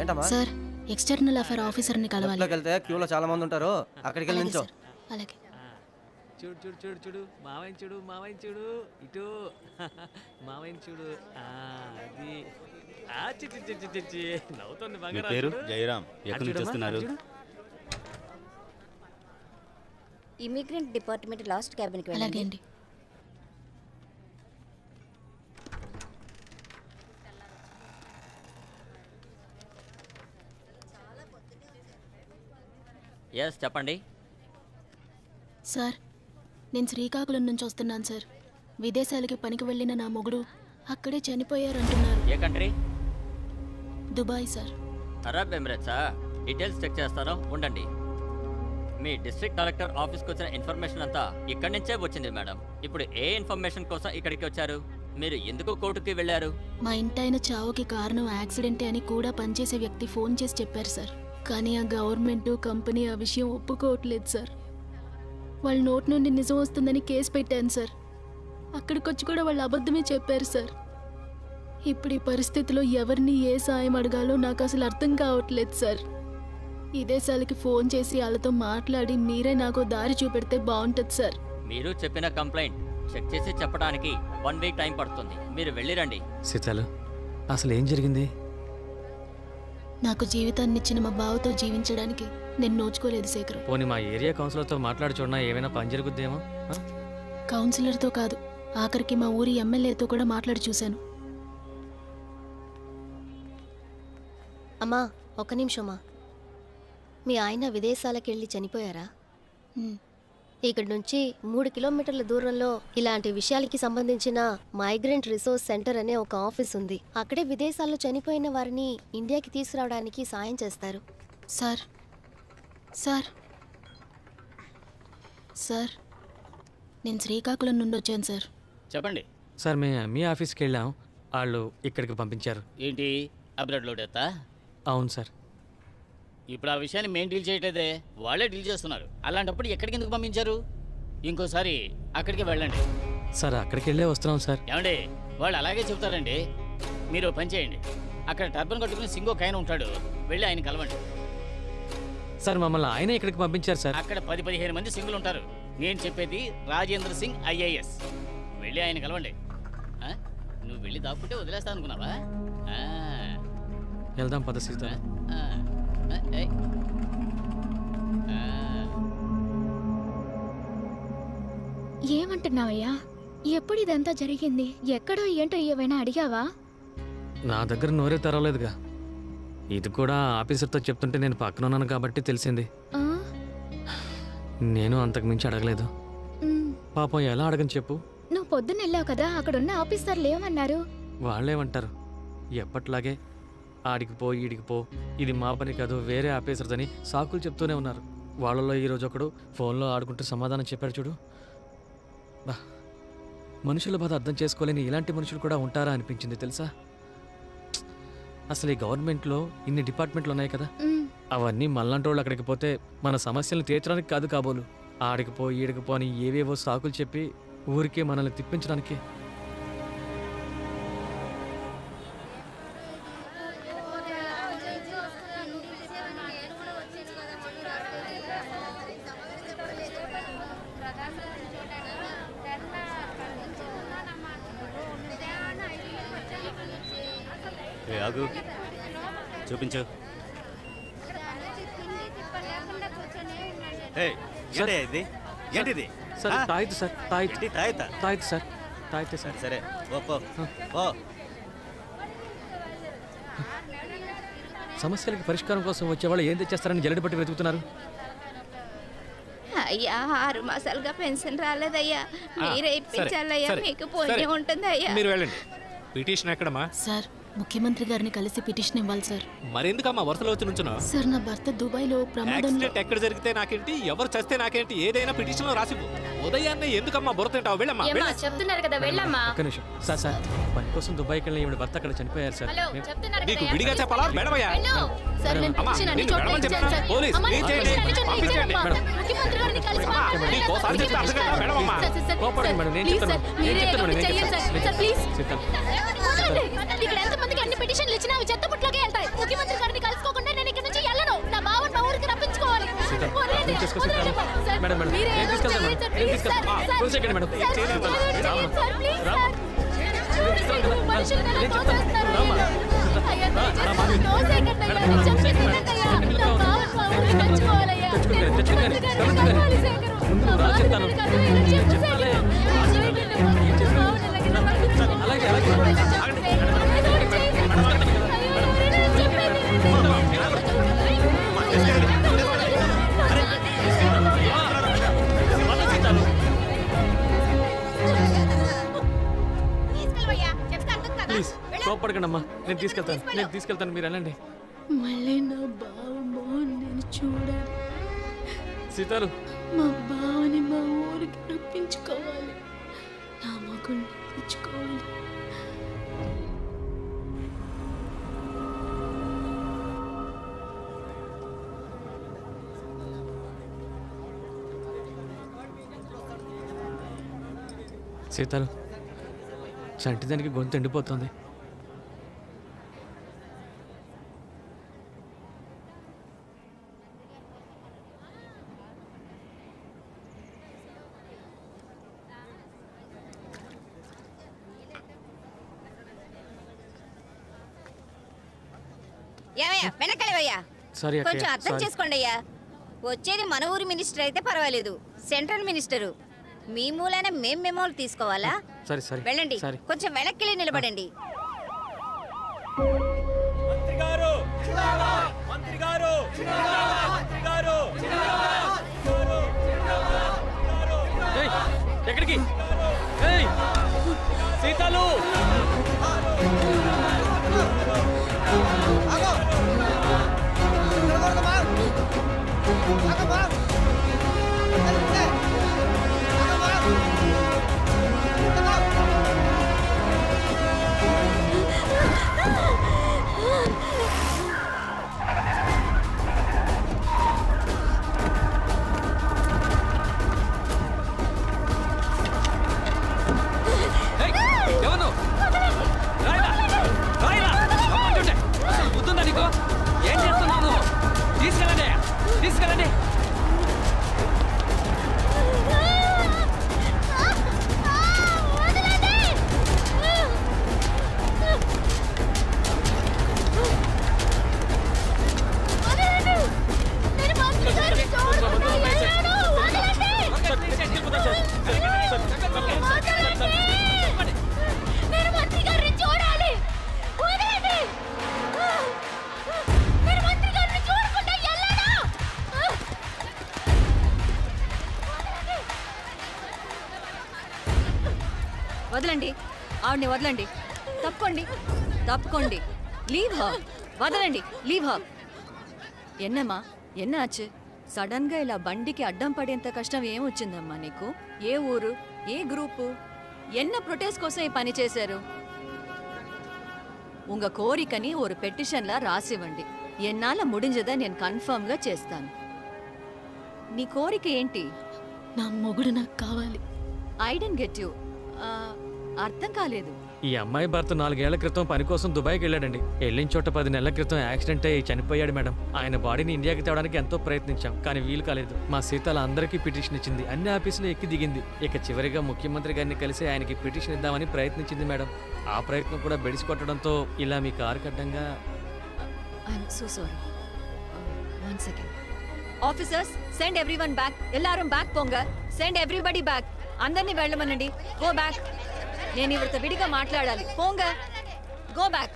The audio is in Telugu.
ఏంటమ్మా? సార్ ఎక్స్టర్నల్ అఫేర్ ఆఫీసర్ని కలవాలి. లోపలికి వెళ్తే క్యూలో చాలా మంది ఉంటారు. అక్కడికి వెళ్ళి అలాగే నించో సార్ అలాగే. చూడు చూడు చూడు చూడు. మావయ్య చూడు మావయ్య చూడు. ఇటు. మావయ్య చూడు. ఆ, అది. ఆ, చి, చి, చి, చి, చి, చి. నవ్వుతోంది మీ బంగారం పేరు. జయరాం ఎక్కడి నుంచి వస్తున్నారు. ఇమిగ్రెంట్ డిపార్ట్మెంట్ లాస్ట్ క్యాబిన్కి అలాగే వెళ్ళండి. అండి. ఎస్ చెప్పండి. సార్ నేను శ్రీకాకుళం నుంచి వస్తున్నాను సార్. విదేశాలకి పనికి వెళ్ళిన నా మొగుడు అక్కడే చనిపోయారంటున్నారు. ఏ కంట్రీ? Dubai sir. అరబ్ ఎమిరేట్సా? డీటెయిల్స్ చెక్ చేస్తాను ఉండండి. మీ డిస్ట్రిక్ట్ కలెక్టర్ ఆఫీస్కి వచ్చిన ఇన్ఫర్మేషన్ అంతా ఇక్కడి నుంచే వచ్చింది మేడం. ఇప్పుడు ఏ ఇన్ఫర్మేషన్ కోసం ఇక్కడికి వచ్చారు? మీరు ఎందుకు కోర్టుకి వెళ్ళారు? మా ఇంటాయన చావుకి కారణం యాక్సిడెంటే అని కూడా పనిచేసే వ్యక్తి ఫోన్ చేసి చెప్పారు సార్. కానీ ఆ గవర్నమెంట్ కంపెనీ ఆ విషయం ఒప్పుకోవట్లేదు సార్. వాళ్ళ నోటి నుండి నిజం వస్తుందని కేసు పెట్టాను సార్. అక్కడికొచ్చి కూడా వాళ్ళు అబద్ధమే చెప్పారు సార్. ఇప్పుడు ఈ పరిస్థితిలో ఎవరిని ఏ సాయం అడగాలో నాకు అసలు అర్థం కావట్లేదు సార్. ఈ దేశాలకి ఫోన్ చేసి వాళ్ళతో మాట్లాడి మీరే నాకు దారి చూపెడితే బాగుంటుంది సార్. మీరు చెప్పిన కంప్లైంట్ చెక్ చేసి చెప్పడానికి వన్ వీక్ టైం పడుతుంది. మీరు వెళ్ళిరండి. సీతాలు అసలు ఏం జరిగింది? నాకు జీవితాన్ని ఇచ్చిన మా బావతో జీవించడానికి నేను నోచుకోలేదు శేఖరం. పోనీ మా ఏరియా కౌన్సిలర్తో మాట్లాడి చూడనా ఏమైనా పని జరుగుద్దేమో? ఆ? కౌన్సిలర్తో కాదు ఆఖరికి మా ఊరి ఎమ్మెల్యేతో కూడా మాట్లాడి చూశాను. అమ్మా ఒక్క నిమిషమా మీ ఆయన విదేశాలకు వెళ్ళి చనిపోయారా? హ్మ్. ఇక్కడి నుంచి మూడు కిలోమీటర్ల దూరంలో ఇలాంటి విషయాలకి సంబంధించిన మైగ్రెంట్ రిసోర్స్ సెంటర్ అనే ఒక ఆఫీస్ ఉంది. అక్కడే విదేశాల్లో చనిపోయిన వారిని ఇండియాకి తీసుకురావడానికి సాయం చేస్తారు. సార్. సార్. సార్. నేను శ్రీకాకుళం నుండి వచ్చాను సార్. చెప్పండి. సార్ మేము మీ ఆఫీస్కి వెళ్ళాం. వాళ్ళు ఇక్కడికి పంపించారు. ఏంటి? అబ్రాడ్ లోడ్ ఎత్తా అవును సార్. ఇప్పుడు ఆ విషయాన్ని మేము డీల్ చేయట్లేదే వాళ్ళే డీల్ చేస్తున్నారు. అలాంటప్పుడు ఎక్కడికి ఎందుకు పంపించారు? ఇంకోసారి అక్కడికి వెళ్ళండి. సార్ అక్కడికి వెళ్ళే వస్తున్నాం సార్. ఏమండి వాళ్ళు అలాగే చెబుతారండి. మీరు పని చేయండి. అక్కడ టర్బన్ కట్టుకుని సింగో కైన ఉంటాడు. వెళ్ళి ఆయన కలవండి. సార్ మమ్మల్ని ఆయనే ఇక్కడికి పంపించారు సార్. అక్కడ పది పదిహేను మంది సింగులు ఉంటారు. నేను చెప్పేది రాజేంద్ర సింగ్ ఐఏఎస్. వెళ్ళి ఆయన కలవండి. ఆ? నువ్వు వెళ్ళి దాక్కుంటే వదిలేస్తా అనుకున్నావా? ఆ, వెళ్దాం పద సీత ఆ, ఆ, ఏయ్. ఆ. ఏమంటున్నావయ్యా? ఎప్పుడు ఇదంతా జరిగింది? ఎక్కడో ఏంటో ఏమైనా అడిగావా? నా దగ్గర నోరే తెరవలేదుగా. ఇది కూడా ఆఫీసర్తో చెప్తుంటే నేను పక్కన ఉన్నాను కాబట్టి తెలిసింది. ఆ? నేను అంతకు మించి అడగలేదు. పాపం ఎలా అడగని చెప్పు? నువ్వు పొద్దున్న వెళ్ళావు కదా అక్కడున్న ఆఫీసర్లు ఏమన్నారు? వాళ్ళేమంటారు? ఎప్పట్లాగే ఆడికి పో ఈడికి పో. ఇది మా పని కాదు వేరే ఆఫీసర్దని సాకులు చెప్తూనే ఉన్నారు. వాళ్ళలో ఈరోజు ఒకడు ఫోన్లో ఆడుకుంటూ సమాధానం చెప్పాడు చూడు. బా మనుషుల బాధ అర్థం చేసుకోలేని ఇలాంటి మనుషులు కూడా ఉంటారా అనిపించింది తెలుసా? అసలు ఈ గవర్నమెంట్లో ఇన్ని డిపార్ట్మెంట్లు ఉన్నాయి కదా. అవన్నీ మళ్ళంటి వాళ్ళు అక్కడికి పోతే మన సమస్యలను తీర్చడానికి కాదు కాబోలు. ఆడికి పో ఈడికి పో అని ఏవేవో సాకులు చెప్పి ఊరికే మనల్ని తిప్పించడానికి. ఆగు. చూపించు. ఏయ్, ఏంటి ఇది? ఏంటిది సార్? తాయితు సార్ తాయితు ఏంటి తాయత? తాయితు సార్ తాయితే సార్. సరే ఓ సమస్యలకి పరిష్కారం కోసం వచ్చేవాళ్ళు ఏం తెచ్చేస్తారని జల్లెడ పట్టి వెతుకుతున్నారు? అయ్యా ఆరు మాసాలుగా పెన్షన్ రాలేదయ్యా. మీరే ఇప్పించాలయ్యా మీకు పుణ్యం ఉంటుంది అయ్యా మీరు వెళ్ళండి. పిటిషన్ ఎక్కడమ్మా? సార్ ముఖ్యమంత్రి గారిని కలిసి పిటిషన్ ఇవ్వాలి సార్ మరెందుకమ్మా వరుసలో వచ్చి నుంచున్నా సార్ నా భర్త దుబాయ్లో ప్రమాదంలో యాక్సిడెంట్ ఎక్కడ జరిగితే నాకేంటి ఎవరు చస్తే నాకేంటి ఏదైనా పిటిషన్లో రాసిపో ఉదయాన్నే ఎందుకమ్మా బుర్ర తింటావు వెళ్ళమ్మా వెళ్ళు. చెప్తున్నారు కదా వెళ్ళమ్మా ఒక్క నిమిషం సార్ సార్ పని కోసం దుబాయ్కి వెళ్ళిన ఈవిడ భర్త అక్కడ చనిపోయారు సార్ హలో మేము- చెప్తున్నారు నీకు కదా విడిగా చెప్పాలా వెళ్ళవయ్యా సార్ నేను అమ్మా, పిలిచిన అన్ని నిన్ను చోట్ల వెళ్ళమని ఇచ్చాను సార్. చెప్పానా? పోలీస్, అమ్మా, చేయండి. పిలిచిన అన్ని చోట్ల పంపించండి. ఇచ్చానమ్మా. ముఖ్యమంత్రి గారిని కలిసి మాట్లాడాలి. చెప్తే అర్థం కాదు, మేడం మేడం, నేను చెప్తాను. నేను చెప్తాను మేడం, నేను. చెప్తాను. ప్లీజ్. ఇక్కడ ఎంతమందికి అన్ని పిటిషన్లు ఇచ్చినా అవి చెత్త పుట్లోకే వెళ్తాయి. ముఖ్యమంత్రి గారిని కలుసుకోకుండా నేను ఇక్కడ నుంచి వెళ్ళను. నా బావని మా ఊరికి రప్పించుకోవాలి. మేడం, మేడం, నేను తీసుకెళ్తాను మేడం. నేను. తీసుకెళ్తాను. మేడం. నేను ప్లీజ్ అమ్మా నేను తీసుకెళ్తాను. నేను తీసుకెళ్తాను మీరు వెళ్ళండి. మళ్ళీ నా బావ మోహన్ నేను చూడాలి. సీతాలు మా బావని మా ఊరికి రప్పించుకోవాలి. నా సీతాలు చంటిదానికి గొంతు ఎండిపోతుంది. ఏమయ్యా వెనకలేవయ్యా సారీ కొంచెం అర్థం సారీ. చేసుకోండి అయ్యా వచ్చేది మన ఊరి మినిస్టర్ అయితే పర్వాలేదు సెంట్రల్ మినిస్టరు. మీ మూలైన మేం మెమోలు తీసుకోవాలా? సరే సరే వెళ్ళండి సరే కొంచెం వెనక్కి నిలబడండి. ఏయ్, ఎక్కడికి? ఏయ్, సీతాలు! ఏయ్, వదలండి. ఆవిడని వదలండి. తప్పుకోండి తప్పుకోండి. లీవ్ హా వదలండి. లీవ్ హా ఎన్నమ్మా? ఎన్నాచు సడన్గా ఇలా బండికి అడ్డం పడేంత కష్టం ఏమొచ్చిందమ్మా నీకు? ఏ ఊరు? ఏ గ్రూపు? ఎన్న ప్రొటెస్ట్ కోసం ఈ పని చేశారు? ఉంగ కోరికని ஒரு பெட்டிஷன்ல రాసివ్వండి. ఎన్నాల ముడింజదా నేను కన్ఫర్మ్గా చేస్తాను. నీ కోరిక ఏంటి? నా మొగుడు నాకు కావాలి. I didn't get you. అర్థం కాలేదు. ఈ అమ్మాయి భర్త నాలుగేళ్ళ క్రితం పని కోసం దుబాయ్కి వెళ్ళాడండి. వెళ్ళిన చోట పది నెలల క్రితం యాక్సిడెంట్ అయ్యి చనిపోయాడు మేడం. ఆయన బాడీని ఇండియాకి తేవడానికి ఎంతో ప్రయత్నించాం కానీ వీలు కాలేదు. మా సీతాల అందరికీ పిటిషన్ ఇచ్చింది. అన్ని ఆఫీసులు ఎక్కి దిగింది. ఇక చివరిగా ముఖ్యమంత్రి గారిని కలిసి ఆయనకి పిటిషన్ ఇద్దామని ప్రయత్నించింది మేడం. ఆ ప్రయత్నం కూడా బెడిసి కొట్టడంతో ఇలా మీ కారు కట్టంగా so officers send everyone back ఎల్లారం back పోంగ సెండ్ ఎవ్రీబడి బ్యాక్ అందరినీ వెళ్ళమనండి. గో బ్యాక్ నేను ఇవిడతో విడిగా మాట్లాడాలి. పోంగ. Go back